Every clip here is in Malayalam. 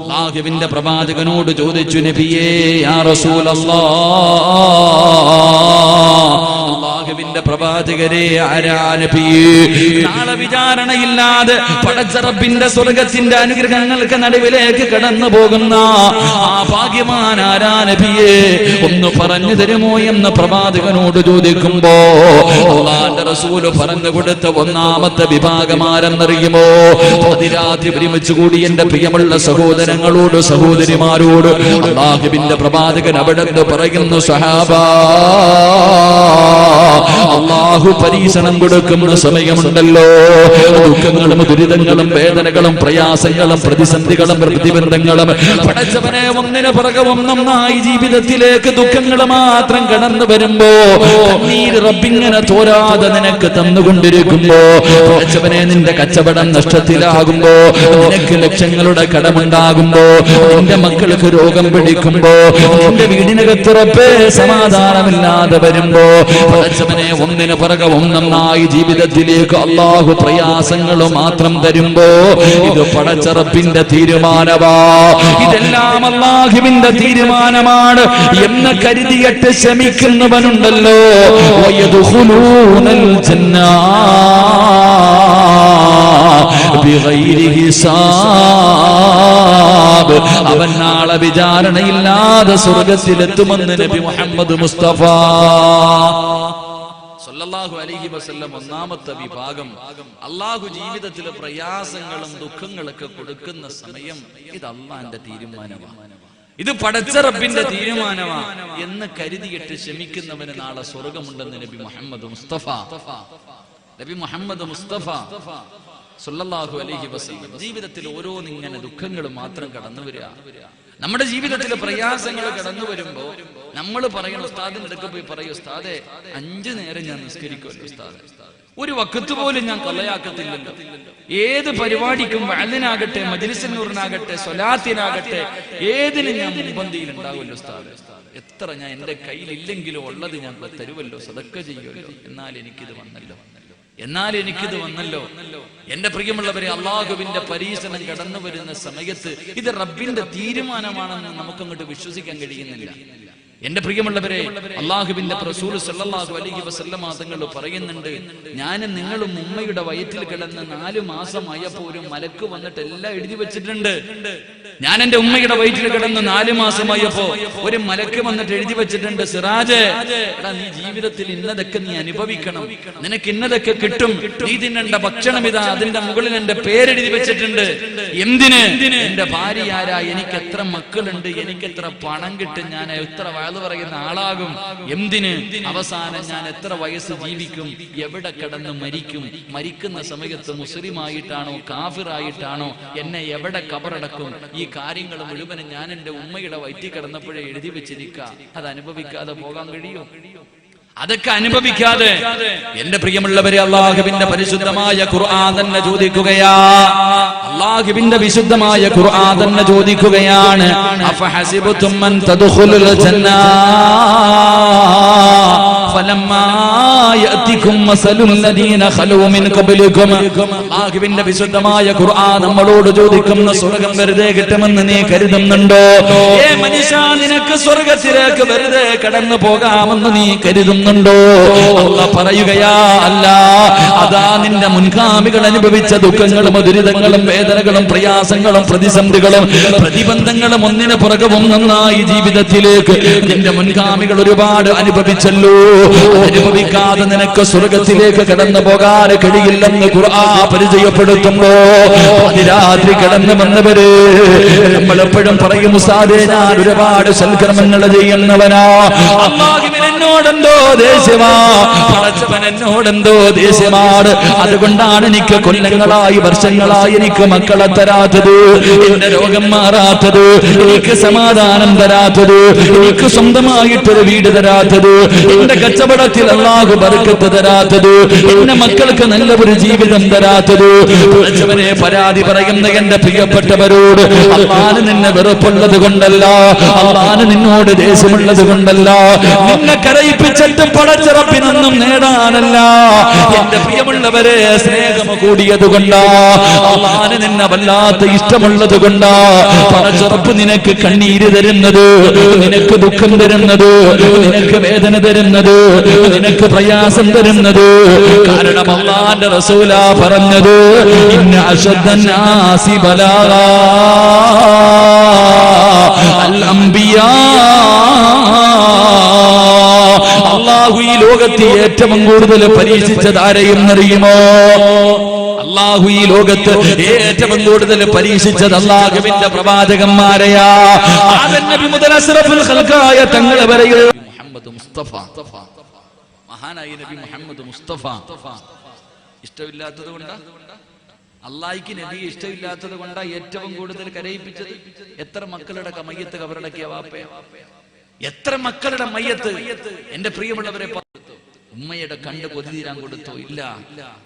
അല്ലാഹുവിന്റെ പ്രവാചകനോട് ചോദിച്ചു നബിയേ യാ റസൂലല്ലാഹ് അല്ലാഹുവിന്റെ പ്രവാചകരെ നാളെ വിചാരണയില്ലാതെ പടച്ചറപ്പിന്റെ സ്വർഗത്തിന്റെ അനുഗ്രഹങ്ങൾക്ക് നടുവിലേക്ക് കടന്നു പോകുന്ന ആ ഭാഗ്യമാൻ ആരാ നബിയേ? ഒന്ന് പറഞ്ഞു തരുമോ എന്ന് പ്രവാചകനോട് ചോദിക്കുമ്പോ അള്ളാന്റെ റസൂൽ പറഞ്ഞു കൊടുത്ത ഒന്നാമത്തെ വിഭാഗമാരെന്നറിയുമോ പതിരാത്രി ഒരുമിച്ച് കൂടി എന്റെ പ്രിയമുള്ള സഹോദരങ്ങളോട് സഹോദരിമാരോട് അള്ളാഹുവിന്റെ പ്രവാചകൻ അവിടെ പറയുന്നു സഹാബ അള്ളാഹു പരീക്ഷണം കൊടുക്കുന്ന സമയമുണ്ടല്ലോ. ദുഃഖങ്ങളും ദുരിതങ്ങളും വേദനകളും പ്രയാസങ്ങളും പ്രതിസന്ധികളും പ്രതിബന്ധങ്ങളും പടച്ചവനെ ഒന്നിനു പുറകെ നന്നായി ജീവിതത്തിലേക്ക് ദുഃഖങ്ങൾ മാത്രം കടന്നു വരുമ്പോ റബ്ബിങ്ങനെ തോരാതെ നിനക്ക് തന്നുകൊണ്ടിരിക്കുമ്പോ പടച്ചവനെ നിന്റെ കച്ചവടം നഷ്ടത്തിലാകുമ്പോ നിനക്ക് ലക്ഷങ്ങളുടെ കടമുണ്ടാകുമ്പോ നിന്റെ മക്കൾക്ക് രോഗം പിടിക്കുമ്പോ നിന്റെ വീടിനകത്ത് റബ്ബേ സമാധാനമില്ലാതെ വരുമ്പോ പടച്ചവനെ ഒന്നിനു പുറകെ ഒന്നൊന്നായി ജീവിതത്തിലേക്ക് അള്ളാഹു പ്രയാസങ്ങൾ മാത്രം തരുമ്പോ ഇത് പടച്ചറപ്പിന്റെ തീരുമാനമാ. ഇതെല്ലാം അള്ളാഹുവിന്റെ തീരുമാനമാണ് എന്ന് കരുതിയിട്ട് ശമിക്കുന്നവനുണ്ടല്ലോ ജന്നാ. അവൻ നാളെ വിചാരണയില്ലാതെ സ്വർഗത്തിലെത്തുമെന്ന് നബി മുഹമ്മദ് മുസ്തഫ. സല്ലല്ലാഹു അലൈഹി വസല്ലം ഒന്നാമത്തെ വിഭാഗം അള്ളാഹു ജീവിതത്തിലെ പ്രയാസങ്ങളും ദുഃഖങ്ങളൊക്കെ കൊടുക്കുന്ന സമയം ഇത് അള്ളാന്റെ തീരുമാനമാണ് ഇത് പടച്ച റബ്ബിന്റെ തീരുമാനമാ എന്ന് കരുതിയിട്ട് ക്ഷമിക്കുന്നവന് നാളെ സ്വർഗമുണ്ടെന്ന് നബി മുഹമ്മദ് മുസ്തഫ. നബി മുഹമ്മദ് മുസ്തഫ സുല്ലല്ലാഹു അലഹി വസ്ലം ജീവിതത്തിൽ ഓരോന്നിങ്ങനെ ദുഃഖങ്ങൾ മാത്രം കടന്നു വരിക. നമ്മുടെ ജീവിതത്തിൽ പ്രയാസങ്ങൾ കടന്നു വരുമ്പോ നമ്മൾ പറയണം ഉസ്താദിന്റെ അടുക്ക പോയി പറയും ഉസ്താദെ അഞ്ചു നേരം ഞാൻ നിസ്കരിക്കുമല്ലോ ഉസ്താദെ. ഒരു വക്കത്ത് പോലും ഞാൻ കൊലയാക്കത്തില്ലല്ലോ. ഏത് പരിപാടിക്കും വഴലിനാകട്ടെ മജിലിസിനൂറിനാകട്ടെ സ്വലാത്തിനാകട്ടെ ഏതിനും ഞാൻ മുൻപന്തിയിൽ ഉണ്ടാവുമല്ലോ സ്ഥാപനം എത്ര ഞാൻ എന്റെ കയ്യിലില്ലെങ്കിലും ഉള്ളത് ഞാൻ തരുമല്ലോ സതക്ക ചെയ്യുമല്ലോ എന്നാൽ എനിക്കിത് വന്നല്ലോ. എന്നാൽ എനിക്കിത് വന്നല്ലോ. എന്റെ പ്രിയമുള്ളവരെ അള്ളാഹുവിന്റെ പരീക്ഷണം കടന്നു വരുന്ന സമയത്ത് ഇത് റബ്ബിന്റെ തീരുമാനമാണെന്ന് നമുക്കങ്ങോട്ട് വിശ്വസിക്കാൻ കഴിയുന്നില്ല. എന്റെ പ്രിയമുള്ളവരെ അള്ളാഹുബിന്റെ റസൂൽ അലൈഹി വസല്ലമ തങ്ങൾ പറയുന്നുണ്ട് ഞാനും നിങ്ങളും ഉമ്മയുടെ വയറ്റിൽ കിടന്ന് നാലു മാസമായപ്പോ ഒരു മലക്ക് വന്നിട്ട് എല്ലാം എഴുതി വെച്ചിട്ടുണ്ട്. ഞാൻ എന്റെ ഉമ്മയുടെ വയറ്റിൽ കിടന്ന് നാലു മാസമായപ്പോ ഒരു മലക്ക് വന്നിട്ട് എഴുതി വെച്ചിട്ടുണ്ട് സിറാജ്. എടാ നീ ജീവിതത്തിൽ ഇന്നതൊക്കെ നീ അനുഭവിക്കണം. നിനക്ക് ഇന്നതൊക്കെ കിട്ടും. നീ തിന്നേണ്ട ഭക്ഷണം ഇതാ. അതിന്റെ മുകളിൽ എന്റെ പേരെഴുതി വെച്ചിട്ടുണ്ട്. എന്തിന്? എന്റെ ഭാര്യ ആരാ? എനിക്ക് എത്ര മക്കളുണ്ട്? എനിക്ക് എത്ര പണം കിട്ടും? ഞാൻ എത്ര വയൽ പറയുന്ന ആളാകും. എന്തിന്? അവസാനം ഞാൻ എത്ര വയസ്സ് ജീവിക്കും? എവിടെ കിടന്ന് മരിക്കും? മരിക്കുന്ന സമയത്ത് മുസ്ലിം ആയിട്ടാണോ കാഫിറായിട്ടാണോ? എന്നെ എവിടെ കബറടക്കും? ഈ കാര്യങ്ങൾ മുഴുവനും ഞാൻ എന്റെ ഉമ്മയുടെ വയറ്റിൽ കിടന്നപ്പോഴേ എഴുതി വെച്ചിരിക്കുക. അത് അനുഭവിക്കാതെ പോകാൻ കഴിയോ? അതൊക്കെ അനുഭവിക്കാതെ എന്റെ പ്രിയമുള്ളവരെ അള്ളാഹുവിന്റെ പരിശുദ്ധമായ ഖുർആൻ തന്നെ ചോദിക്കുകയാ. അള്ളാഹുവിന്റെ വിശുദ്ധമായ ഖുർആൻ തന്നെ ചോദിക്കുകയാണ് അഫഹസിബതും മൻ ജന്ന? അള്ളാഹുവിന്റെ വിശുദ്ധമായ ഖുർആൻ നമ്മളോട് ചോദിക്കുന്ന സ്വർഗം വെറുതെ കിട്ടുമെന്ന് നീ കരുതുന്നുണ്ടോ? ഏ മനുഷ്യ നിനക്ക് സ്വർഗത്തിലേക്ക് വെറുതെ കടന്നു പോകാമെന്ന് നീ കരുതുന്നുണ്ടോ? അല്ല പറയുകയാ അല്ല അതാ നിന്റെ മുൻഗാമികൾ അനുഭവിച്ച ദുഃഖങ്ങളും ദുരിതങ്ങളും വേദനകളും പ്രയാസങ്ങളും പ്രതിസന്ധികളും പ്രതിബന്ധങ്ങളും ഒന്നിനു പുറകെ ഒന്നൊന്നായി ജീവിതത്തിലേക്ക്. നിന്റെ മുൻഗാമികൾ ഒരുപാട് അനുഭവിച്ചല്ലോ. അനുഭവിക്കാതെ നിനക്ക് സ്വർഗത്തിലേക്ക് കടന്നു പോകാൻ കഴിയില്ലെന്ന് ഖുർആ പരിചയപ്പെടുത്തുമ്പോ രാത്രി കടന്നു വന്നവര് നമ്മളെപ്പോഴും പറയും സാധേ ഞാൻ ഒരുപാട് സൽക്കർമ്മങ്ങൾ ചെയ്യുന്നവനാ. എന്നോടെന്തോ ദേഷ്യമാ. ദേഷ്യമാണ്. അതുകൊണ്ടാണ് എനിക്ക് കൊല്ലങ്ങളായി വർഷങ്ങളായി എനിക്ക് മക്കളെ തരാത്തത് എന്റെ രോഗം മാറാത്തത് എനിക്ക് സമാധാനം തരാത്തത് എനിക്ക് സ്വന്തമായിട്ടൊരു വീട് തരാത്തത് എന്റെ കച്ചവടത്തിൽ അള്ളാഹു ബർക്കത്ത് തരാത്തത്. എന്റെ മക്കൾക്ക് നല്ല ഒരു ജീവിതം തരാത്തത്. പടച്ചവനെ പരാതി പറയുന്ന എന്റെ പ്രിയപ്പെട്ടവരോട് അള്ളാന് നിന്നെ വെറുപ്പുള്ളത് കൊണ്ടല്ല. അള്ളാന് നിന്നോട് ദേഷ്യമുള്ളത് കൊണ്ടല്ല. നിന്നെ കരയിപ്പിച്ചിട്ട് പടച്ചിറപ്പിനൊന്നും നേടാനല്ല. എന്റെ പ്രിയമുള്ളവരെ സ്നേഹം കൂടിയത് കൊണ്ടാ. അള്ളാന് നിന്നെ വല്ലാത്ത ഇഷ്ടമുള്ളത് കൊണ്ടാ. പടച്ചിറപ്പ് നിനക്ക് കണ്ണീര് തരുന്നത് നിനക്ക് ദുഃഖം തരുന്നത് നിനക്ക് വേദന തരുന്നത് നിനക്ക് പ്രയാസം തരുന്നത്. കാരണം അള്ളാന്റെ റസൂല പറഞ്ഞത് ഇന്ന അംബിയാ അള്ളാഹു ഈ ലോകത്തെ ഏറ്റവും കൂടുതൽ പരീക്ഷിച്ചത് ആരെയും അറിയുമോ അള്ളാഹു ഈ ലോകത്ത് ഏറ്റവും കൂടുതൽ പരീക്ഷിച്ചത് അള്ളാഹുവിന്റെ പ്രവാചകന്മാരെയാ. തങ്ങളെ വരെയുള്ള മുഹമ്മദ് മുസ്തഫ. മഹാനായ നബി മുഹമ്മദ് മുസ്തഫ. ഇഷ്ടമില്ലാത്തത് കൊണ്ടാ? അള്ളാഹിക്ക് നബി ഇഷ്ടമില്ലാത്തത് ഏറ്റവും കൂടുതൽ കരയിപ്പിച്ചത്? എത്ര മക്കളുടെ മയ്യത്ത് കബറടക്കിയ വാപ്പയ? എത്ര മക്കളുടെ മയ്യത്ത്? എന്റെ പ്രിയമുള്ളവരെ ഉമ്മയുടെ കണ്ട് കൊതിതീരാൻ കൊടുത്തു. ഇല്ല.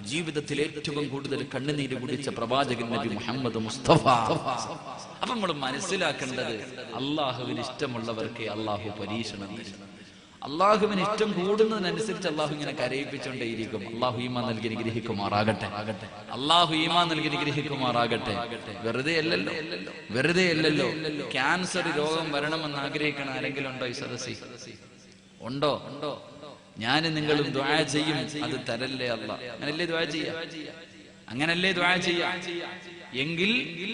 ജീവിതത്തിൽ ഏറ്റവും കൂടുതൽ കണ്ണുനീര് കുടിച്ച പ്രവാചകൻ നബി മുഹമ്മദ് മുസ്തഫ. അപ്പൊ നമ്മൾ മനസ്സിലാക്കേണ്ടത് അള്ളാഹുവിന് ഇഷ്ടമുള്ളവർക്ക് അള്ളാഹു പരീക്ഷണം അള്ളാഹുവിന് ഇഷ്ടം കൂടുന്നതിനനുസരിച്ച് അള്ളാഹു ഇങ്ങനെ കരയിപ്പിച്ചുകൊണ്ടേയിരിക്കും. അള്ളാഹു ഈമാ നൽകി അനുഗ്രഹിക്കുമാറാകട്ടെ. അള്ളാഹു ഈമാ നൽകി അനുഗ്രഹിക്കുമാറാകട്ടെ. വെറുതെ അല്ലല്ലോ. വെറുതെ അല്ലല്ലോ. ക്യാൻസർ രോഗം വരണമെന്ന് ആഗ്രഹിക്കണ ആരെങ്കിലും ഉണ്ടോ ഈ സദസ്സി ഉണ്ടോ? ഉണ്ടോ ഞാൻ നിങ്ങളും ദ്വായ ചെയ്യും. അത് തരല്ലേ അല്ല അങ്ങനല്ലേ ദ്വായ ചെയ്യാ? അങ്ങനല്ലേ ദ്വായ ചെയ്യാ? എങ്കിൽ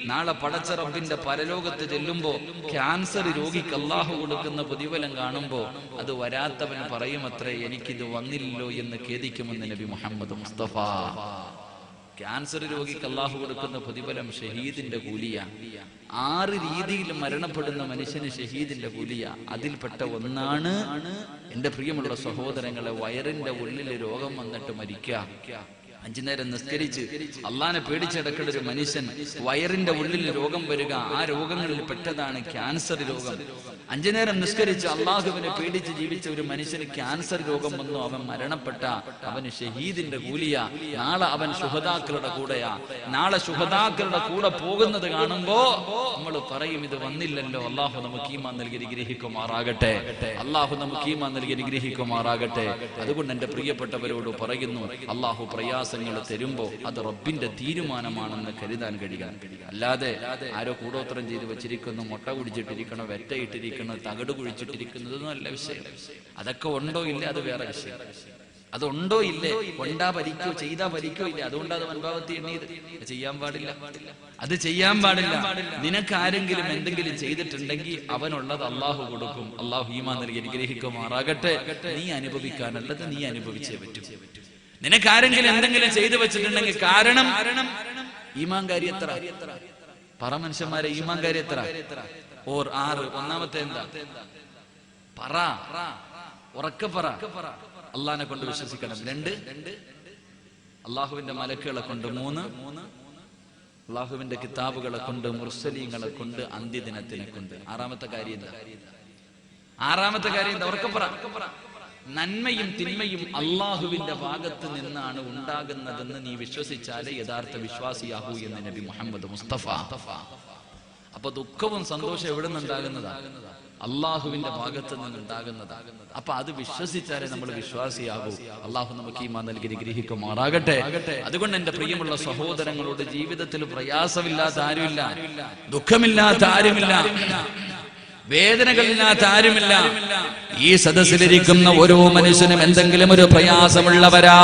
നാളെ പടച്ചറപ്പിന്റെ പരലോകത്ത് ചെല്ലുമ്പോ ക്യാൻസർ രോഗിക്ക് അള്ളാഹു കൊടുക്കുന്ന പ്രതിഫലം കാണുമ്പോ അത് വരാത്തവൻ പറയുമത്രേ എനിക്കിത് വന്നില്ലല്ലോ എന്ന് ഖേദിക്കുമെന്ന് നബി മുഹമ്മദ് മുസ്തഫ. ക്യാൻസർ രോഗിക്ക് അള്ളാഹു കൊടുക്കുന്ന പ്രതിഫലം ഷഹീദിന്റെ കൂലിയാണ് ആറ് രീതിയിൽ മരണപ്പെടുന്ന മനുഷ്യന് ഷഹീദിന്റെ കൂലിയ. അതിൽപ്പെട്ട ഒന്നാണ് എന്റെ പ്രിയമുള്ള സഹോദരങ്ങളെ വയറിന്റെ ഉള്ളിൽ രോഗം വന്നിട്ട് മരിക്കുക അഞ്ചു നേരം നിസ്കരിച്ച് അള്ളാനെ പേടിച്ചെടുക്കേണ്ട ഒരു മനുഷ്യൻ വയറിന്റെ ഉള്ളിൽ രോഗം വരിക. ആ രോഗങ്ങളിൽ പെട്ടതാണ് ക്യാൻസർ രോഗം. അഞ്ചു നേരം നിസ്കരിച്ച് അള്ളാഹുവിനെ പേടിച്ച് ജീവിച്ച ഒരു മനുഷ്യന് ക്യാൻസർ രോഗം വന്നു. അവൻ മരണപ്പെട്ട അവന് ഷഹീദിന്റെ കൂലിയ. നാളെ അവൻ ശുഹതാക്കളുടെ കൂടെയാ. നാളെ ശുഹതാക്കളുടെ കൂടെ പോകുന്നത് കാണുമ്പോ നമ്മൾ പറയും ഇത് വന്നില്ലല്ലോ. അള്ളാഹു നമുക്ക് ഈമാൻ നൽകി ഗ്രഹിക്കുമാറാകട്ടെ അള്ളാഹു നമുക്ക് ഈമാൻ നൽകി ഗ്രഹിക്കുമാറാകട്ടെ അതുകൊണ്ട് എന്റെ പ്രിയപ്പെട്ടവരോട് പറയുന്നു അള്ളാഹു പ്രയാസങ്ങൾ തരുമ്പോ അത് റബ്ബിന്റെ തീരുമാനമാണെന്ന് കരുതാൻ കഴിയാൻ അല്ലാതെ ആരോ കൂടോത്രം ചെയ്ത് വെച്ചിരിക്കുന്നു മുട്ട കുടിച്ചിട്ടിരിക്കണോ വെറ്റയിട്ടിരിക്കണോ തകട് കുഴിച്ചിട്ടിരിക്കുന്നത് നല്ല വിഷയം. അതൊക്കെ ഉണ്ടോ ഇല്ലേ അത് വേറെ വിഷയം. അതുണ്ടോ ഇല്ലേ കൊണ്ടാ ഭരിക്കോ ചെയ്താ ഭരിക്കോ ഇല്ല അതുകൊണ്ട് അത് മൻഭാവത്തി എണ്ണീത് ചെയ്യാൻ പാടില്ല. അത് ചെയ്യാൻ പാടില്ല. നിനക്ക് ആരെങ്കിലും എന്തെങ്കിലും ചെയ്തിട്ടുണ്ടെങ്കിൽ അവനുള്ളത് അള്ളാഹു കൊടുക്കും. അള്ളാഹു ഹീമാ നൽകി അനുഗ്രഹിക്കുമാറാകട്ടെ. നീ അനുഭവിക്കാനുള്ളത് നീ അനുഭവിച്ചേ പറ്റൂ. നിനക്ക് ആരെങ്കിലും എന്തെങ്കിലും ചെയ്തു വെച്ചിട്ടുണ്ടെങ്കിൽ കാരണം ഈമാൻ എത്ര? പറ മനുഷ്യന്മാരെ ഈമാൻ എത്ര? ഓർ ആറ് ഒന്നാമത്തെ എന്താ? പറ. ഉറക്കെ പറ. അള്ളഹാനെ കൊണ്ട് വിശ്വസിക്കണം. രണ്ട്. അള്ളാഹുവിന്റെ മലക്കുകളെ കൊണ്ട് മൂന്ന്. അള്ളാഹുവിന്റെ കിതാബുകളെ കൊണ്ട് മുർസലീങ്ങളെ കൊണ്ട് അന്ത്യദിനത്തിനെ കൊണ്ട്. ആറാമത്തെ കാര്യം എന്താ? ആറാമത്തെ കാര്യം എന്താ? ഉറക്കെ പറ. നന്മയും തിന്മയും അള്ളാഹുവിന്റെ ഭാഗത്ത് നിന്നാണ് ഉണ്ടാകുന്നതെന്ന് നീ വിശ്വസിച്ചാലേ യഥാർത്ഥ വിശ്വാസിയാകൂ എന്ന് നബി മുഹമ്മദ് മുസ്തഫ. അപ്പൊ ദുഃഖവും സന്തോഷവും എവിടെ നിന്നുണ്ടാകുന്നതാ അള്ളാഹുവിന്റെ ഭാഗത്ത് നിന്നുണ്ടാകുന്നതാ. അപ്പൊ അത് വിശ്വസിച്ചാലേ നമ്മൾ വിശ്വാസിയാകൂ. അള്ളാഹു നമുക്ക് ഈ നൽകി ഗ്രഹിക്കുമാറാകട്ടെ. അതുകൊണ്ട് എന്റെ പ്രിയമുള്ള സഹോദരങ്ങളോട് ജീവിതത്തിൽ പ്രയാസമില്ലാത്ത ആരുമില്ല. ദുഃഖമില്ലാത്ത ആരുമില്ല. വേദനകളില്ലാത്ത ആരുമില്ല. ഈ സദസ്സിലിരിക്കുന്ന ഓരോ മനുഷ്യനും എന്തെങ്കിലും ഒരു പ്രയാസമുള്ളവരാ.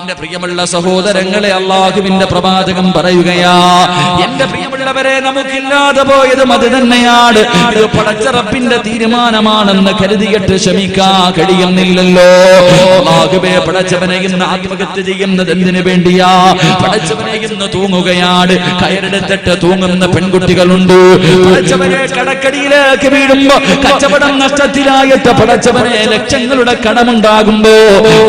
എന്റെ പ്രിയമുള്ള സഹോദരങ്ങളെ അള്ളാഹുവിന്റെ പ്രവാചകം പറയുകയാ. എന്റെ പ്രിയമുള്ളവരെ നമുക്കില്ലാതെ പോയതും അത് തന്നെയാണ് ഇത് പടച്ചറപ്പിന്റെ തീരുമാനമാണെന്ന് കരുതിയിട്ട് ക്ഷമിക്കാ കഴിയുന്നില്ലല്ലോ ആകുവേ പടച്ചവനെ ഇന്ന് ആത്മഹത്യ ചെയ്യുന്നത് എന്തിനു വേണ്ടിയാ? പടച്ചവനെ ഇന്ന് തൂങ്ങുകയാണ്. കയറെടുത്തിട്ട് തൂങ്ങുന്ന പെൺകുട്ടികളുണ്ട്. പടച്ചവനെ കടക്കടിയിലേക്ക് വീഴുമ്പോ കച്ചവടം നഷ്ടത്തിലായിട്ട് പടച്ചവനെ ലക്ഷങ്ങളുടെ കടമുണ്ടാകുമ്പോ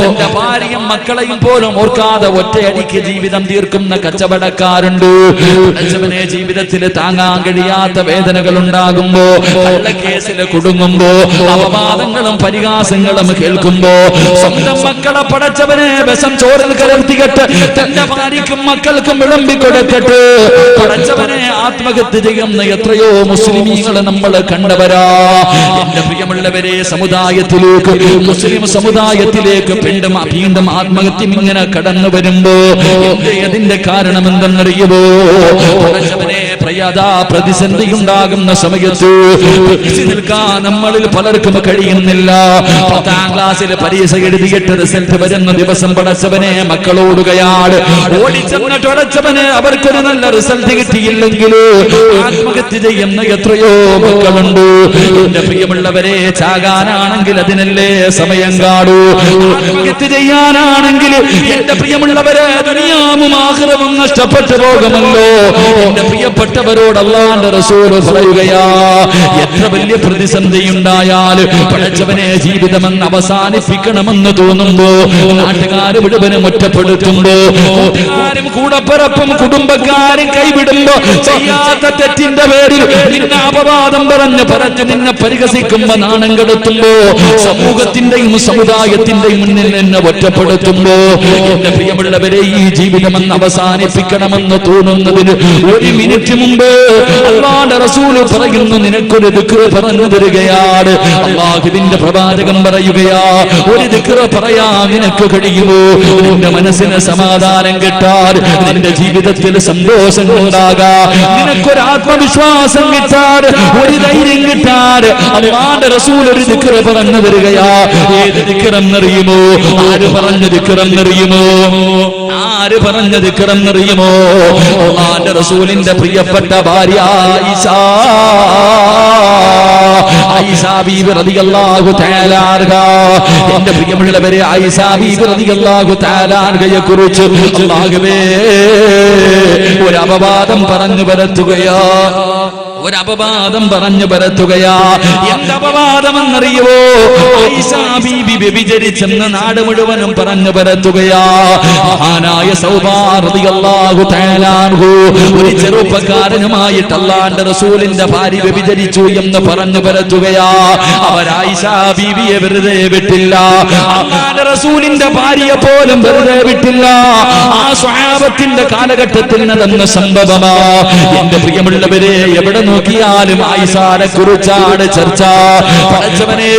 തന്റെ ഭാര്യയും മക്കളെയും പോലും ഓർക്കാതെ ഒറ്റയടിക്ക് ജീവിതം തീർക്കുന്ന കച്ചവടക്കാരുണ്ട്. പടച്ചവനെ ജീവിതത്തിൽ താങ്ങാൻ കഴിയാത്ത വേദനകൾ ഉണ്ടാകുമ്പോ കേസിൽ കുടുങ്ങുമ്പോ അപവാദങ്ങളും പരിഹാസങ്ങളും കേൾക്കുമ്പോ സ്വന്തം മക്കളെ പടച്ചവനെ വിഷം ചോറിൽ കലർത്തികെട്ട് തന്റെ ഭാര്യക്കും മക്കൾക്കും വിളമ്പി കൊടുത്തിട്ട് പടച്ചവനെ ആത്മഹത്യ ചെയ്യുന്ന എത്രയോ മുസ്ലിമീങ്ങളെ നമ്മൾ കണ്ടവരാ. എന്റെ പ്രിയമുള്ളവരെ സമുദായത്തിലേക്ക് മുസ്ലിം സമുദായത്തിലേക്ക് വീണ്ടും വീണ്ടും ആത്മഹത്യം ഇങ്ങനെ കടന്നു വരുമ്പോ അതിന്റെ കാരണം എന്തെന്നറിയുമോ പടച്ചവനെ പ്രയാതാ പ്രതിസന്ധി ഉണ്ടാകുന്ന സമയത്ത് നിൽക്കാൻ നമ്മളിൽ പലർക്കും കഴിയുന്നില്ല. പത്താം ക്ലാസ്സിൽ പരീക്ഷ എഴുതിയിട്ട് റിസൾട്ട് വരുന്ന ദിവസം പടച്ചവനെ മക്കളോടുകയാണ് ഓടിച്ചെന്നിട്ട് അടച്ചവന് അവർക്കൊരു നല്ല റിസൾട്ട് കിട്ടിയില്ലെങ്കിൽ ആത്മഹത്യ ചെയ്യുന്ന എത്രയോ മക്കളുണ്ട്. എന്റെ പ്രിയമുള്ളവരെ ചാകാനാണെങ്കിൽ അതിനല്ലേ സമയം കാണൂ ആത്മഹത്യ ചെയ്യാനാണെങ്കിൽ എന്റെ പ്രിയമുള്ളവരെ ദുനിയാവും ആഹ്റവും നഷ്ടപ്പെട്ടു പോകുമല്ലോ. എന്റെ പ്രിയപ്പെട്ടവരോട് അള്ളാന്റെ റസൂൽ പറയുകയാ എത്ര വലിയ പ്രതിസന്ധി ഉണ്ടായാൽ പടച്ചവനെ ജീവിതമെന്ന് അവസാനിപ്പിക്കണമെന്ന് തോന്നുമ്പോ നാട്ടുകാര് മുഴുവനും ഒറ്റപ്പെടുത്തുമ്പോ കൂട്ടുകാരും കൂടപ്പിറപ്പും കുടുംബക്കാരും കൈവിടുമ്പോ ചെയ്യാത്ത തെറ്റിന്റെ പേരിൽ നിന്നെ അപവാദം പറഞ്ഞ് പറഞ്ഞ് നിന്നെ പരിഹസിക്കുമ്പോ നാണം കെടുത്തുമ്പോ സമൂഹത്തിന്റെയും സമുദായത്തിന്റെയും മുന്നിൽ നിന്നെ ഒറ്റപ്പെടുത്തുമ്പോ എന്റെ പ്രിയമുള്ളവരെ ഈ ജീവിതമെന്ന് അവസാനിപ്പിക്കണമെന്ന് തോന്നുന്നതിന് ഒരു മിനിറ്റ് മുമ്പ് അള്ളാന്റെ റസൂൽ പറയുന്നു നിനക്കൊരു ദിക്റ് പറഞ്ഞു തരികയാണ്. അള്ളാഹുവിന്റെ പ്രവാചകം പറയുകയാ ഒരു ദിക്റ് പറയാ നിനക്ക് കഴിയുമോ? നിന്റെ മനസ്സിന് സമാധാനം കിട്ടാൻ നിന്റെ ജീവിതത്തിൽ സന്തോഷം ഉണ്ടാകാ. നിനക്കൊരു ആത്മവിശ്വാസം കിട്ടാൻ ഒരു ധൈര്യം കിട്ടാൻ. അള്ളാന്റെ റസൂൽ ഒരു ദിക്റ് പറഞ്ഞു തരികയാ. ഏത് ദിക്റെന്നറിയുമോ? ആര് പറഞ്ഞ ദിക്റെന്നറിയുമോ? ആര് പറഞ്ഞ ദിക്റെന്നറിയുമോ? അള്ളാന്റെ റസൂലിന്റെ പ്രിയപ്പെട്ട ഭാര്യ എന്റെ പ്രിയമുള്ളവരെ കുറിച്ച് ഒരു അപവാദം പറഞ്ഞു പരത്തുകയാ. ഒരു അപവാദം പറഞ്ഞു പരത്തുകയാ. എന്തപവാദമെന്നറിയുവോ? ബീബി വ്യഭിചരിച്ചെന്ന് നാട് മുഴുവനും പറഞ്ഞു പരത്തുകയാ. മഹാനായ തആലാഹു ഒരു ചെറുപ്പക്കാരനുമായിട്ട് അല്ലാണ്ട് റസൂലിന്റെ ഭാര്യ വ്യഭിചരിച്ചു എന്ന് പറഞ്ഞു പരത്തുകയാ. അവർ ആയിഷാ ബീബിയെ വെറുതെ വിട്ടില്ല. റസൂലിന്റെ ഭാര്യയെ പോലും വെറുതെ വിട്ടില്ല. ആ സ്വഭാവത്തിന്റെ കാലഘട്ടത്തിൽ നടന്ന സംഭവമാ. എന്റെ പ്രിയമുള്ളവരെ എവിടെ നോക്കിയാലും ആയിഷാനെ കുറിച്ചാണ് ചർച്ച. പടച്ചവനെ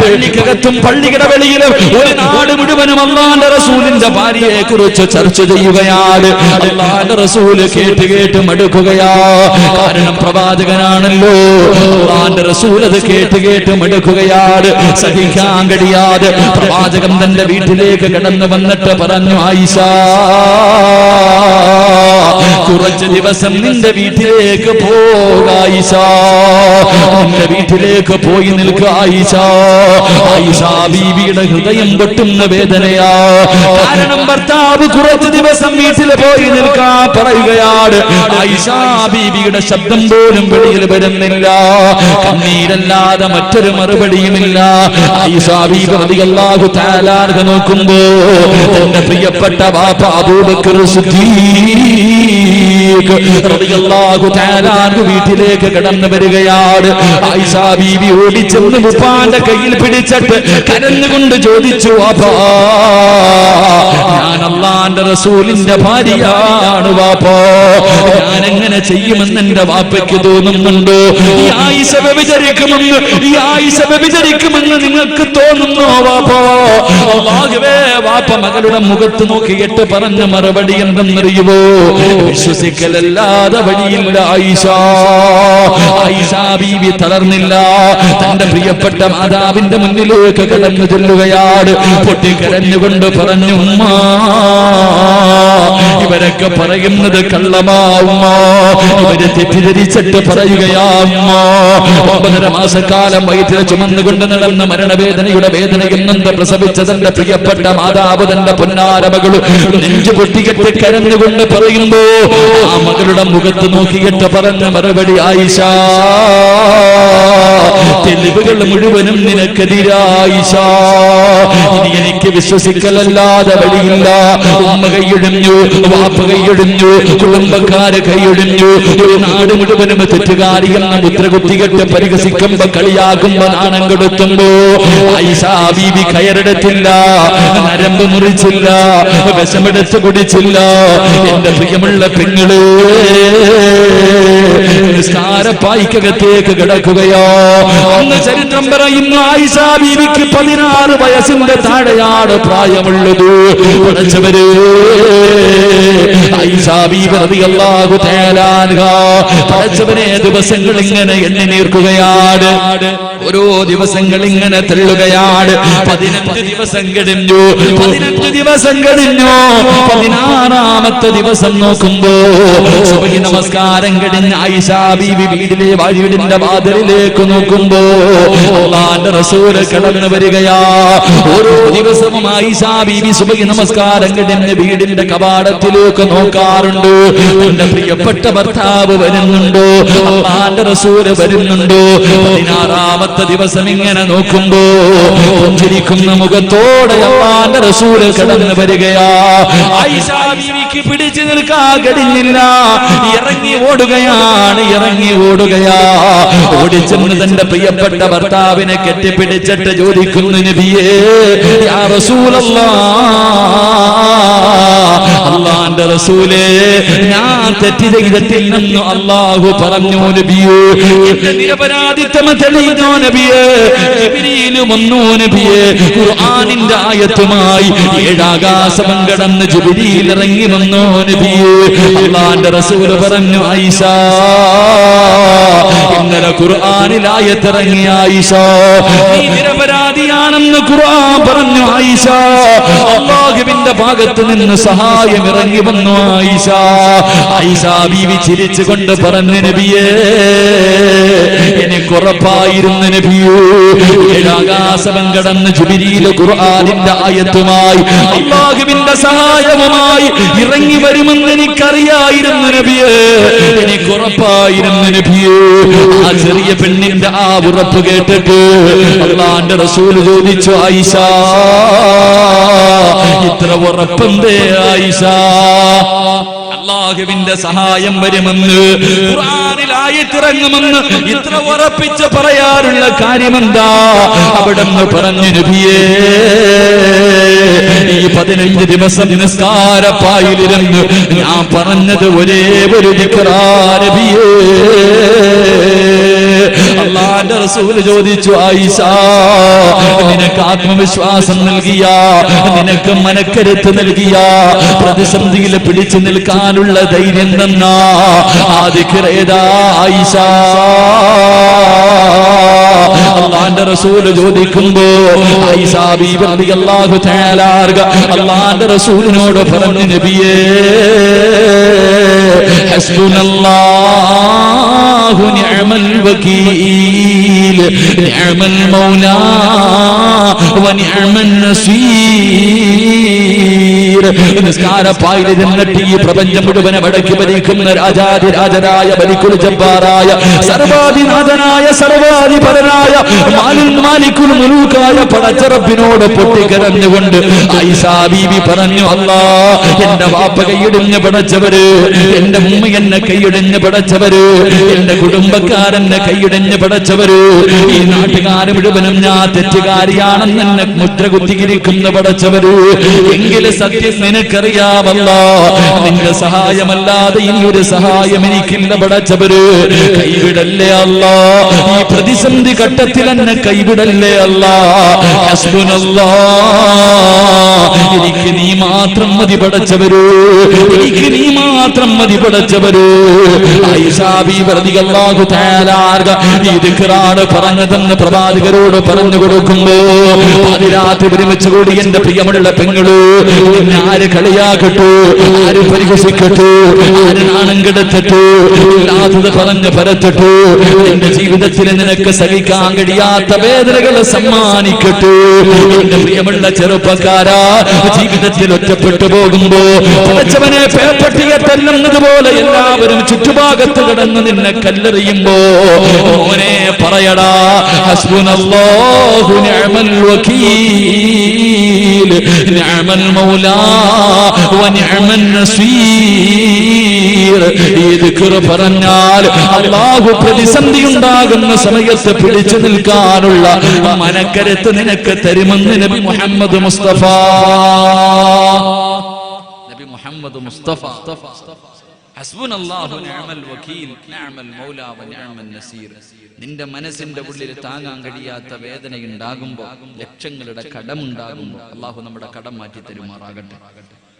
പള്ളിക്കകത്തും പള്ളിയുടെ വെളിയിലും ഒരു നാട് മുഴുവനും അള്ളാന്റെ റസൂലിന്റെ ഭാര്യയെ കുറിച്ച് ചർച്ച ചെയ്യുകയാണ്. അള്ളാന്റെ റസൂൽ കേട്ട് കേട്ട് മടുക്കുകയാ. കാരണം പ്രവാചകനാണല്ലോ. അള്ളാന്റെ റസൂൽ അത് കേട്ട് കേട്ട് മടുക്കുകയാണ്. സഹിക്കാൻ കഴിയാതെ പ്രവാചകൻ തന്റെ വീട്ടിലേക്ക് കടന്നു വന്നിട്ട് പറഞ്ഞു ആയിഷ കുറച്ച് ദിവസം നിന്റെ വീട്ടിലേക്ക് പോകായിഷ നിന്റെ വീട്ടിലേക്ക് പോയി നിൽക്കുക ആയിഷ. ആയിഷ ബീവിയുടെ ഹൃദയം പൊട്ടുന്ന വേദനയാ. കാരണം ഭർത്താവ് കുറച്ച് ദിവസം വീട്ടിൽ പോയി നിൽക്കാ പറയുകയാണ്. ആയിഷ ബീവിയുടെ ശബ്ദം പോലും വെളിയിൽ വരുന്നില്ല. കണ്ണീരല്ലാതെ മറ്റൊരു മറുപടിയുമില്ല. ആയിഷ ബീവി റളിയല്ലാഹു തആല അൻഹ നോക്കുമ്പോ തന്റെ പ്രിയപ്പെട്ട ബാപ്പ അബൂബക്കർ സിദ്ദീഖ് റളിയല്ലാഹു തആല അൻഹു വീട്ടിലേക്ക് കടന്നു വരികയാണ്. ആയിഷാ ബീവി ഓടിച്ചെന്ന് മുപ്പാന്റെ കയ്യിൽ പിടിച്ചിട്ട് കരഞ്ഞുകൊണ്ട് ചോദിച്ചു അപ്പാ ഞാൻ റസൂലിന്റെ ഭാര്യയാണ് വാപ്പോ. ഞാൻ എങ്ങനെ ചെയ്യുമെന്ന് എന്റെ വാപ്പയ്ക്ക് തോന്നുന്നുണ്ടോ. ഈ ആയിഷ വ്യഭിചരിക്കുമെന്ന് ഈ ആയിഷ വ്യഭിചരിക്കുമെന്ന് നിങ്ങൾക്ക് തോന്നുന്നോ വാപ്പോ. വാപ്പ മകളുടെ മുഖത്ത് നോക്കിയിട്ട് പറഞ്ഞ മറുപടി എന്തെന്നറിയുമോ? വിശ്വസിക്കലല്ലാതെ വഴിയില്ല ആയിഷ. ബീവി തളർന്നില്ല. തന്റെ പ്രിയപ്പെട്ട മാതാവിന്റെ മുന്നിലേക്ക് കടന്നു ചെല്ലുകയാണ് പൊട്ടിക്കരഞ്ഞുകൊണ്ട് പറഞ്ഞു ഉമ്മ. ഇവരൊക്കെ പറയുന്നത് കള്ളമാവുമോ ഇവർ തെറ്റിദ്ധരിച്ചിട്ട് പറയുകയാ ഉമ്മ. ഒമ്പതര മാസക്കാലം വയറ്റിൽ ചുമന്നുകൊണ്ട് നടന്ന മരണവേദനയുടെ വേദനയിൽ നിന്ന് പ്രസവിച്ച തന്റെ പ്രിയപ്പെട്ട മാതാവ് തന്റെ പൊന്നാരമകൾ നെഞ്ചു പൊട്ടിക്കെട്ട് കരഞ്ഞുകൊണ്ട് പറയുമ്പോ ആ മകളുടെ മുഖത്ത് നോക്കിയിട്ട് പറഞ്ഞ മറുപടി ആയിഷ തെളിവുകൾ മുഴുവനും നിനക്കെതിരായിഷ ഇനി എനിക്ക് വിശ്വസിക്കലല്ലാതെ വഴിയില്ല. ഉമ്മ കൈയിഴഞ്ഞു കൈയൊടിഞ്ഞു വാപ്പ കൈയൊടിഞ്ഞു കുടുംബക്കാര് കൈയൊടിഞ്ഞു. നാട് മുഴുവനും തെറ്റുകാരി എന്ന മുദ്ര കുത്തികെട്ട് പരിഹസിക്കുമ്പോ കളിയാകുമ്പോ നാണം കൊടുത്തുമ്പോ ബീവി കയറെടുത്തില്ല നരമ്പ് മുറിച്ചില്ല വിഷമെടുത്ത് കുടിച്ചില്ല. എന്റെ പ്രിയമുള്ള പെങ്ങൾ നിസ്കാരപ്പായിക്കകത്തേക്ക് കിടക്കുകയോ? അന്ന് ചരിത്രം പറയുന്ന ആയിഷാ ബീവിക്ക് പതിനാറ് വയസ്സിന്റെ താഴെയാണ് പ്രായമുള്ളത്. പഠിച്ചവര് പഠിച്ചവനെ ദിവസങ്ങൾ ഇങ്ങനെ എണ്ണി നീർക്കുകയാണ്. ഓരോ ദിവസങ്ങൾ ഇങ്ങനെ തള്ളുകയാണ്. പതിനഞ്ച് ദിവസം കഴിഞ്ഞു പതിനഞ്ച് ദിവസം കഴിഞ്ഞു പതിനാറാമത്തെ ദിവസം നോക്കുമ്പോ നമസ്കാരം കഴിഞ്ഞ ആയിഷാ ബീവി വീടിലെ വഴിവിടിന്റെ വാതിലിലേക്ക് നോക്കുമ്പോ അള്ളാന്റെ റസൂൽ കടന്നു വരികയാ. ഓരോ ദിവസവും ആയിഷാ ബീവി സുബഹി നമസ്കാരം കഴിഞ്ഞ് വീടിന്റെ കവാടത്തിലേക്ക് നോക്കാറുണ്ട്. തന്റെ പ്രിയപ്പെട്ട ഭർത്താവ് വരുന്നുണ്ടോ. അമ്മാന്റെ റസൂൽ വരുന്നുണ്ടോ. പതിനാറാമത്തെ ദിവസം ഇങ്ങനെ നോക്കുമ്പോ പുഞ്ചിരിക്കുന്ന മുഖത്തോടെ അമ്മാന്റെ റസൂൽ കടന്നു വരികയാ. ബീവിക്ക് പിടിച്ചു നിൽക്കാൻ കഴിഞ്ഞില്ല ഇറങ്ങി ഓടുകയാണ് ഇറങ്ങി ഓടുകയാ. ഓടിച്ചെന്ന് തന്റെ പ്രിയപ്പെട്ട ഭർത്താവിനെ കെട്ടിപ്പിടിച്ചിട്ട് ചോദിക്കുന്നു നബിയേ. യാ റസൂലല്ലാ. അള്ളാന്റെ റസൂലേ ഞാൻ തെറ്റി ചെയ്തിട്ടില്ലെന്ന് അള്ളാഹു പറഞ്ഞു നബിയേ നിരപരാധിത്വം തെളിയുന്നോ നബിയേ വന്നു നബിയേ ഖുർആനിന്റെ ആയത്തുമായി ഏഴാകാശം കടന്ന് ജിബ്രീൽ ഇറങ്ങി വന്നു നബിയേ. അള്ളാന്റെ റസൂൽ പറഞ്ഞു ആയിഷ ഇന്നലെ ഖുർആനിൽ ആയിഷ നീ നിരപരാധിയാണെന്ന് ഖുർആൻ പറഞ്ഞു ആയിഷ. അള്ളാഹുവിന്റെ ഭാഗത്ത് നിന്ന് സഹായം ഇറങ്ങി വന്നു ആയിഷ. ആയിഷ ബീവി ചിരിച്ചുകൊണ്ട് പറഞ്ഞു നബിയേ എനിക്ക് ഉറപ്പായിരുന്നു നബിയേ. ഏഴാകാശം കടന്ന് ജുബിരിയിലെ ഖുർആനിന്റെ ആയത്തുമായി അള്ളാഹുവിന്റെ സഹായവുമായി ഇറങ്ങി വരുമെന്ന് എനിക്കറിയായിരുന്നു നബിയേ. എനിക്ക് ഉറപ്പായിരുന്നു നബിയേ. ആ ചെറിയ പെണ്ണിന്റെ ആ ഉറപ്പ് കേട്ടിട്ട് അള്ളാന്റെ റസൂൽ ചോദിച്ചു ആയിഷ ഇത്ര ഉറപ്പെന്തേ ആയിഷ. അള്ളാഹുവിന്റെ സഹായം വരുമെന്ന് ായിത്തിറങ്ങുമെന്ന് ഇത്ര ഉറപ്പിച്ച് പറയാറുള്ള കാര്യമെന്താ? അവിടെന്ന് പറഞ്ഞു നബിയേ ഈ പതിനഞ്ച് ദിവസം നിസ്കാരപ്പായിലിരുന്ന് ഞാൻ പറഞ്ഞത് ഒരേ ഒരു ദിക്റാ നബിയേ. അള്ളാന്റെ റസൂൽ ചോദിച്ചു ആയിഷ നിനക്ക് ആത്മവിശ്വാസം നൽകിയ നിനക്ക് മനക്കരുത്ത് നൽകിയ പ്രതിസന്ധിയിൽ പിടിച്ചു നിൽക്കാനുള്ള ധൈര്യം തന്ന. ആദിഖരേതാ ആയിഷ? അള്ളാന്റെ റസൂൽ ചോദിക്കുമ്പോ അൻഹ അള്ളാന്റെ റസൂലിനോട് പറഞ്ഞു നബിയേ الله نعم الوكيل نعم المولى ونعم النصير. നിസ്കാരപ്പായിൽ നിന്നിട്ട് ഈ പ്രപഞ്ചം മുഴുവനെ വടക്കി ഭരിക്കുന്ന രാജാതിരാജനായ ബലിക്കുൽ ജബ്ബാറായ സർവാധിനാഥനായ സർവാധിപരനായ മാലിൻ മാലിക്കുൽ മുലൂക്കായ പടച്ചറപ്പിനോട് പൊട്ടിക്കരഞ്ഞുകൊണ്ട് ഐസാ ബീബി പറഞ്ഞു അല്ലാ എന്റെ വാപ്പ കൈയിടിഞ്ഞ് പടച്ചവര് എന്റെ ഉമ്മ എന്നെ കൈയിടിഞ്ഞ് പടച്ചവര് എന്റെ കുടുംബക്കാരെന്നെ കൈയിടിഞ്ഞ് പടച്ചവര് ഈ നാട്ടുകാര് മുഴുവനും ഞാൻ തെറ്റുകാരിയാണെന്ന് എന്നെ മുദ്ര കുത്തിയിരിക്കുന്ന പടച്ചവര് എങ്കിലും സത്യം നിനക്കറിയാമല്ല നിന്റെ സഹായമല്ലാതെ ഇനി ഒരു സഹായം എനിക്കില്ല പടച്ചവര് കൈവിടല്ലേ അല്ല? ഈ പ്രതിസന്ധി ഘട്ടത്തിൽ എന്നെ കൈവിടല്ലേ അല്ല? എനിക്ക് നീ മാത്രം മതി പടച്ചവരൂ എനിക്ക് നീ മാത്രം മതി പടച്ചവരൂ ാണ് പറഞ്ഞതെന്ന് പ്രവാചകരോട് പറഞ്ഞു കൊടുക്കുമ്പോ അതിരാത്രി വിരമിച്ചുകൂടി കൂടി എന്റെ പ്രിയമുള്ള പെങ്ങൾ ആര് കളിയാക്കട്ടു ആര് പരിഹസിക്കട്ടു? ആര് നാണം കെടുത്തട്ടു? ഇല്ലാത്തത് പറഞ്ഞ് പരത്തട്ടു? എന്റെ ജീവിതത്തിൽ നിനക്ക് സഹിക്കാൻ കഴിയാത്ത വേദനകളെ സമ്മാനിക്കട്ടു? എന്റെ പ്രിയമുള്ള ചെറുപ്പക്കാരാ ജീവിതത്തിൽ ഒറ്റപ്പെട്ടു പോകുമ്പോ പഠിച്ചവനെ പേപ്പട്ടിയെ തല്ല കല്ലെറിയുന്നത് പോലെ എല്ലാവരും ചുറ്റുഭാഗത്ത് കിടന്ന് നിന്നെ കല്ലെറിയുമ്പോ ഹസ്ബുനല്ലാഹു നിഅമൽ വകീൽ നിഅമൽ മൗലാ വനിഅമൻ നസീർ ഈ ദിക്കർ പറഞ്ഞാൽ അല്ലാഹു പ്രതിസന്ധി ഉണ്ടാകുന്ന സമയത്ത് പിടിച്ചു നിൽക്കാനുള്ള മനക്കരത്ത് നിനക്ക് തരുമെന്ന് നബി മുഹമ്മദ് മുസ്തഫ. നബി മുഹമ്മദ് മുസ്തഫ. നസീർ. നിന്റെ മനസ്സിന്റെ ഉള്ളിൽ താങ്ങാൻ കഴിയാത്ത വേദന ഉണ്ടാകുമ്പോൾ ലക്ഷങ്ങളുടെ കടമുണ്ടാകുമ്പോൾ അള്ളാഹു നമ്മുടെ കടം മാറ്റി തരുമാറാകട്ടെ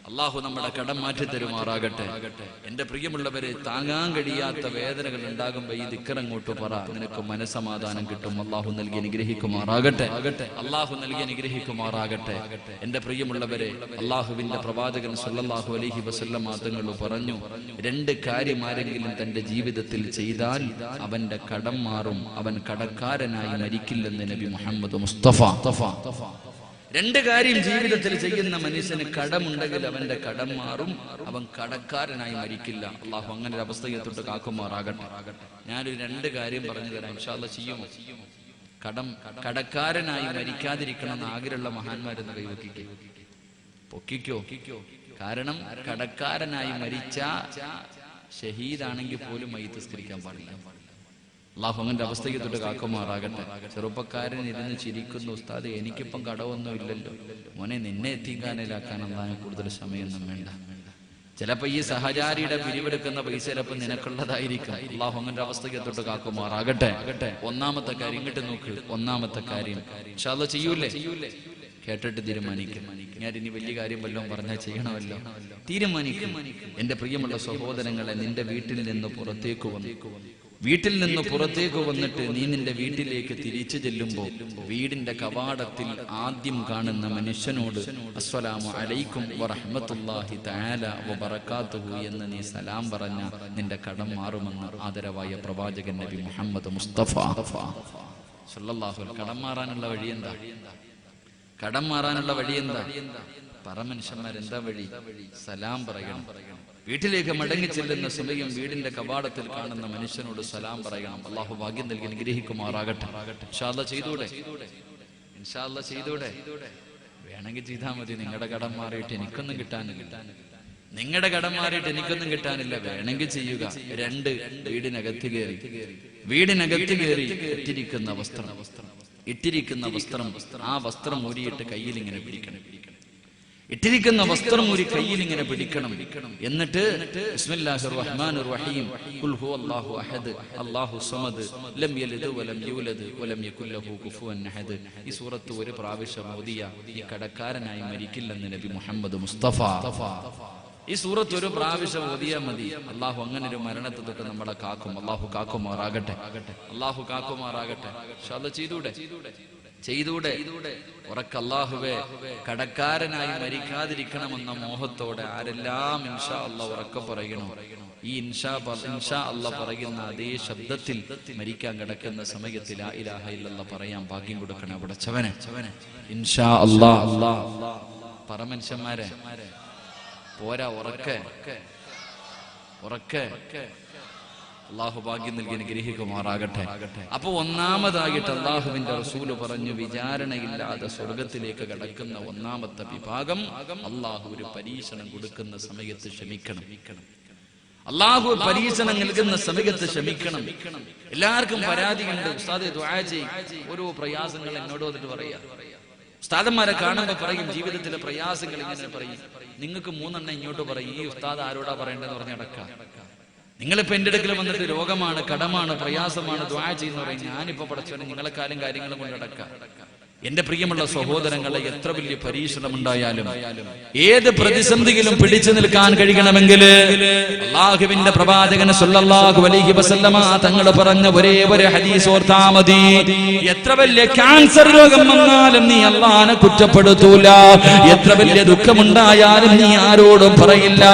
അള്ളാഹു നമ്മുടെ കടം മാറ്റി തരുമാറാകട്ടെ. എന്റെ പ്രിയമുള്ളവരെ താങ്ങാൻ കഴിയാത്ത വേദനകൾ ഉണ്ടാകുമ്പോ ഈ ദിക്കറങ്ങോട്ട് പറ. നിനക്ക് മനസമാധാനം കിട്ടും. അള്ളാഹു നൽകി അനുഗ്രഹിക്കുമാറാകട്ടെ. അള്ളാഹു നൽകി അനുഗ്രഹിക്കുമാറാകട്ടെ. എന്റെ പ്രിയമുള്ളവരെ അള്ളാഹുവിന്റെ പ്രവാചകൻ സല്ലാഹു അലഹി വസല്ലം മാതങ്ങൾ പറഞ്ഞു രണ്ട് കാര്യം ആരെങ്കിലും തന്റെ ജീവിതത്തിൽ ചെയ്താൽ അവന്റെ കടം മാറും. അവൻ കടക്കാരനായി മരിക്കില്ലെന്ന് നബി മുഹമ്മദ് മുസ്തഫ. രണ്ട് കാര്യം ജീവിതത്തിൽ ചെയ്യുന്ന മനുഷ്യന് കടമുണ്ടെങ്കിൽ അവന്റെ കടം മാറും. അവൻ കടക്കാരനായി മരിക്കില്ല. അള്ളാഹു അങ്ങനെ ഒരു അവസ്ഥയെ തൊട്ട് കാക്കുമാറാകട്ടെ. ഞാനൊരു രണ്ട് കാര്യം പറഞ്ഞു തരാം. ഇൻഷാല്ല ചെയ്യുമോ? കടം കടക്കാരനായി മരിക്കാതിരിക്കണം എന്ന് ആഗ്രഹമുള്ള മഹാന്മാരെന്ന് കൈവക്കിക്കോ പൊക്കിക്കോ. കാരണം കടക്കാരനായി മരിച്ച ഷഹീദാണെങ്കിൽ പോലും മൈ തസ്കരിക്കാൻ പാടില്ല. അള്ളാഹു അങ്ങന്റെ അവസ്ഥയ്ക്ക് തൊട്ട് കാക്കുമാറാകട്ടെ. ചെറുപ്പക്കാരൻ ഇരുന്ന് ചിരിക്കുന്നു ഉസ്താദ് എനിക്കിപ്പം കടമൊന്നും ഇല്ലല്ലോ. മോനെ നിന്നെ എത്തിക്കാനിലാക്കാൻ അള്ളാഹ് കൂടുതൽ സമയമൊന്നും വേണ്ട. ചിലപ്പോ ഈ സഹചാരിയുടെ പിരിവെടുക്കുന്ന പൈസ ചിലപ്പോ നിനക്കുള്ളതായിരിക്കും. അള്ളാഹു അങ്ങന്റെ അവസ്ഥയ്ക്ക് തൊട്ട് കാക്കുമാറാകട്ടെ. ഒന്നാമത്തെ കാര്യം ഇങ്ങോട്ട് നോക്ക്. ഒന്നാമത്തെ കാര്യം പക്ഷെ അത് ചെയ്യൂലേ? കേട്ടിട്ട് തീരുമാനിക്കും. ഞാൻ ഇനി വലിയ കാര്യം വല്ലതും പറഞ്ഞാൽ ചെയ്യണമല്ലോ. തീരുമാനിക്കും. എന്റെ പ്രിയമുള്ള സഹോദരങ്ങളെ നിന്റെ വീട്ടിൽ നിന്ന് പുറത്തേക്ക് വന്നു. വീട്ടിൽ നിന്ന് പുറത്തേക്ക് വന്നിട്ട് നീ നിന്റെ വീട്ടിലേക്ക് തിരിച്ചു ചെല്ലുമ്പോൾ വീടിന്റെ കവാടത്തിൽ ആദ്യം കാണുന്ന മനുഷ്യനോട് അലൈക്കും തആല വബറകാതുഹു എന്ന് നീ സലാം പറഞ്ഞ നിന്റെ കടം മാറുമെന്ന് ആദരവായ പ്രവാചകൻ നബി മുഹമ്മദ് മുസ്തഫ. സല്ലല്ലാഹു അലൈഹി കടം മാറാനുള്ള വഴി എന്താ? കടം മാറാനുള്ള വഴി എന്താ? പറ മനുഷ്യന്മാർ എന്താ? വഴി? സലാം പറയണം. വീട്ടിലേക്ക് മടങ്ങി ചെല്ലുന്ന സമയം വീടിന്റെ കവാടത്തിൽ കാണുന്ന മനുഷ്യനോട് സലാം പറയണം. അള്ളാഹു ഭാഗ്യം നൽകി അനുഗ്രഹിക്കുമാറാകട്ടെ. ചെയ്തൂടെ? ചെയ്തൂടെ? വേണമെങ്കിൽ ചെയ്താൽ മതി. നിങ്ങളുടെ കടം മാറിയിട്ട് എനിക്കൊന്നും കിട്ടാനില്ല. നിങ്ങളുടെ കടം മാറിയിട്ട് എനിക്കൊന്നും കിട്ടാനില്ല. വേണമെങ്കിൽ ചെയ്യുക. രണ്ട് വീടിനകത്ത് കയറി. വീടിനകത്ത് കയറി ഇട്ടിരിക്കുന്ന വസ്ത്രം. ഇട്ടിരിക്കുന്ന വസ്ത്രം. ആ വസ്ത്രം ഊരിയിട്ട് കയ്യിൽ ഇങ്ങനെ പിടിക്കണം. ഇട്ടിരിക്കുന്ന വസ്ത്രം ഒരു കയ്യിൽ ഇങ്ങനെ പിടിക്കണം. എന്നിട്ട് റഹ്മാനിർ റഹീം ഖുൽ ഹുവല്ലാഹു അഹദ് അല്ലാഹു സമദ് ലം യലിദ് വലം യൂലദ് വലം യകുല്ലഹു കുഫുവൻ അഹദ്. ഈ സൂറത്ത് ഒരു പ്രാവശ്യം ഓതിയ ഈ കടക്കാരനായി മരിക്കില്ലെന്ന് നബി മുഹമ്മദ് മുസ്തഫ. ഈ സൂറത്ത് ഒരു പ്രാവശ്യം ഓതിയാ മതി. അള്ളാഹു അങ്ങനെ ഒരു മരണത്തെ തൊട്ട് നമ്മളെ കാക്കും. അള്ളാഹു കാക്കുമാറാകട്ടെ. അള്ളാഹു കാക്കുമാറാകട്ടെ. ചെയ്തൂടെ? ചെയ്തൂടെ? ഉറക്കല്ലാഹുവേ കടക്കാരനായി മരിക്കാതിരിക്കണമെന്ന മോഹത്തോടെ ആരെല്ലാം ഇൻഷാ അല്ല ഉറക്ക പറയണോ? ഈ ഇൻഷാ ഇൻഷാ അല്ല പറയുന്ന അതേ ശബ്ദത്തിൽ മരിക്കാൻ കിടക്കുന്ന സമയത്തിൽ ആ ഇലാഹ ഇല്ലല്ല പറയാൻ ഭാഗ്യം കൊടുക്കണം അവിടെ ചവനെ. ഇൻഷാ അല്ലാ അല്ലാ. പറ മനുഷ്യന്മാരെ. പോരാ ഉറക്കെ. ഉറക്കെ. അള്ളാഹു ഭാഗ്യം നൽകി അനുഗ്രഹിക്കുമാറാകട്ടെ. അപ്പൊ ഒന്നാമതായിട്ട് അള്ളാഹുവിന്റെ റസൂൽ പറഞ്ഞു വിചാരണയില്ലാതെ സ്വർഗത്തിലേക്ക് കടക്കുന്ന ഒന്നാമത്തെ വിഭാഗം അള്ളാഹു ഒരു പരീക്ഷണം കൊടുക്കുന്ന സമയത്ത് ക്ഷമിക്കണം. അള്ളാഹു പരീക്ഷണം നൽകുന്ന സമയത്ത് ക്ഷമിക്കണം. എല്ലാവർക്കും പരാതിയുണ്ട്. ഉസ്താദെ ഓരോ പ്രയാസങ്ങൾ എന്നോട് വന്നിട്ട് പറയാ. ഉസ്താദന്മാരെ കാണുമ്പോ പറയും ജീവിതത്തിലെ പ്രയാസങ്ങൾ ഇങ്ങനെ പറയും. നിങ്ങൾക്ക് മൂന്നെണ്ണം ഇങ്ങോട്ട് പറയും. ഈ ഉസ്താദ് ആരോടാ പറയേണ്ടതെന്ന് പറഞ്ഞ് നടക്കാം. നിങ്ങളിപ്പോ എന്റെ അടുക്കൽ വന്നിട്ട് രോഗമാണ് കടമാണ് പ്രയാസമാണ് ദ്വാ ചെയ്യുന്ന പറയും ഞാനിപ്പോ പഠിച്ചവനെ നിങ്ങളെക്കാലും കാര്യങ്ങളും കൊണ്ട് നടക്കാം. എന്റെ പ്രിയമുള്ള സഹോദരങ്ങളെ എത്ര വലിയ പരീക്ഷണം ഉണ്ടായാലും ഏത് പ്രതിസന്ധിയിലും പിടിച്ചു നിൽക്കാൻ കഴിയണമെങ്കിൽ അള്ളാഹുവിന്റെ പ്രവാചകന് സല്ലല്ലാഹു അലൈഹി വസല്ലമ തങ്ങൾ പറഞ്ഞ ഒരേ ഒരു ഹദീസ് ഓർത്താ മതി. എത്ര വലിയ ക്യാൻസർ രോഗം വന്നാലും നീ അള്ളാനെ കുറ്റപ്പെടുത്തൂല. എത്ര വലിയ ദുഃഖമുണ്ടായാലും നീ ആരോടും പറയില്ല.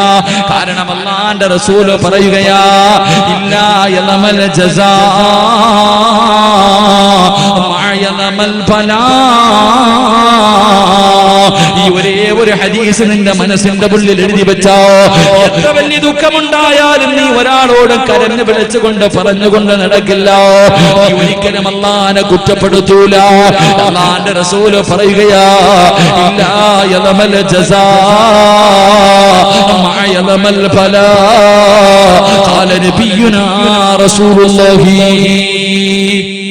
കാരണം അള്ളാന്റെ റസൂൽ പറയുകയാ ഇല്ലാ ജസാ. ഈ ഒരേ ഒരു ഹദീസ് നിന്റെ മനസ്സിന്റെ ഉള്ളിൽ എഴുതി വെച്ചോ. എത്ര വലിയ ദുഃഖമുണ്ടായാലും നീ ഒരാളോട് കരഞ്ഞു വിളിച്ചുകൊണ്ട് പറഞ്ഞുകൊണ്ട് നടക്കില്ല. നീ ഒരിക്കലും അള്ളാനെ കുറ്റപ്പെടുത്തൂല. അള്ളാന്റെ റസൂൽ പറയുകയാ ഇല്ലാ ജസാ ഖാല നബിയുനാ റസൂലുള്ളാഹി. സല്ലല്ലാഹു അലൈഹി ഈ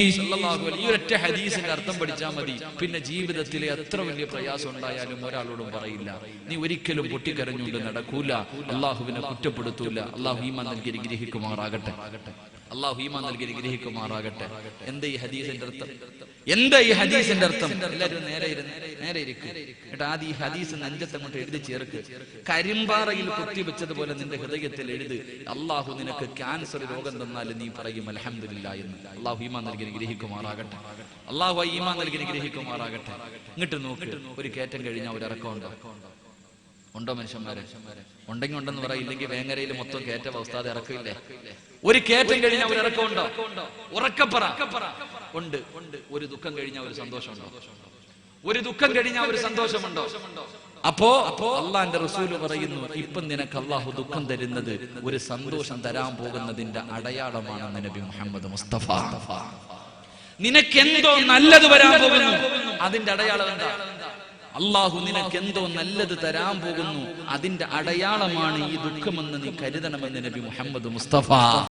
ഒരൊറ്റ ഹദീസിന്റെ അർത്ഥം പഠിച്ചാൽ മതി. പിന്നെ ജീവിതത്തിൽ എത്ര വലിയ പ്രയാസം ഉണ്ടായാലും ഒരാളോടും പറയില്ല. നീ ഒരിക്കലും പൊട്ടിക്കരഞ്ഞുകൊണ്ട് നടക്കൂല. അള്ളാഹുവിനെ കുറ്റപ്പെടുത്തൂല. അള്ളാഹു ഈമാൻ നൽകി ഗ്രഹിക്കുമാറാകട്ടെ അള്ളാഹു ഈമാൻ നൽകി ഗ്രഹിക്കുമാറാകട്ടെ. എന്താ ഈ ഹദീസിന്റെ അർത്ഥം? എന്താ ഈ ഹദീസിന്റെ അർത്ഥം? എല്ലാവരും നേരെ നേരെ ഇരിക്കും. എന്നിട്ട് ആദ്യം ഈ ഹദീസ് നെഞ്ചത്തെ അങ്ങോട്ട് എഴുതി ചേർക്ക്. കരിമ്പാറയിൽ കുത്തിവെച്ചതുപോലെ നിന്റെ ഹൃദയത്തിൽ എഴുത്. അള്ളാഹു നിനക്ക് ക്യാൻസർ രോഗം തന്നാൽ നീ പറയും അലഹമില്ല എന്ന്. അള്ളാഹു ഈമാൻ നൽകി ഗ്രഹിക്കുമാറാകട്ടെ. അള്ളാഹു ഈമാൻ നൽകി ഗ്രഹിക്കുമാറാകട്ടെ. ഇങ്ങോട്ട് നോക്ക്. ഒരു കയറ്റം കഴിഞ്ഞാൽ ഒരു ഇറക്കം ഉണ്ടോ മനുഷ്യന്മാരെ? ഉണ്ടെങ്കിൽ ഉണ്ടെന്ന് പറയില്ലെങ്കിൽ വേങ്ങരയിൽ മൊത്തം കയറ്റ അവസ്ഥാതെ ഇറക്കില്ലേ? ഒരു കയറ്റം കഴിഞ്ഞാൽ ഒരു ഇറക്കം ഉണ്ടോ? ഉറക്കപ്പറ. ഉണ്ട് ഉണ്ട്. ഒരു ദുഃഖം കഴിഞ്ഞ ഒരു സന്തോഷമുണ്ടോ? ഒരു ദുഃഖം കഴിഞ്ഞ ഒരു സന്തോഷമുണ്ടോ? അപ്പോ അപ്പോ അള്ളാന്റെ റസൂൽ പറയുന്നു ഇപ്പം നിനക്ക് അള്ളാഹു ദുഃഖം തരുന്നത് ഒരു സന്തോഷം തരാൻ പോകുന്നതിന്റെ അടയാളമാണ് നബി മുഹമ്മദ് മുസ്തഫ. നിനക്ക് എന്തോ നല്ലത് വരാൻ പോകുന്നു? അതിന്റെ അടയാളം എന്താ? അള്ളാഹു നിനക്ക് എന്തോ നല്ലത് തരാൻ പോകുന്നു. അതിന്റെ അടയാളമാണ് ഈ ദുഃഖമെന്ന് നീ കരുതണമെന്ന് നബി മുഹമ്മദ് മുസ്തഫ.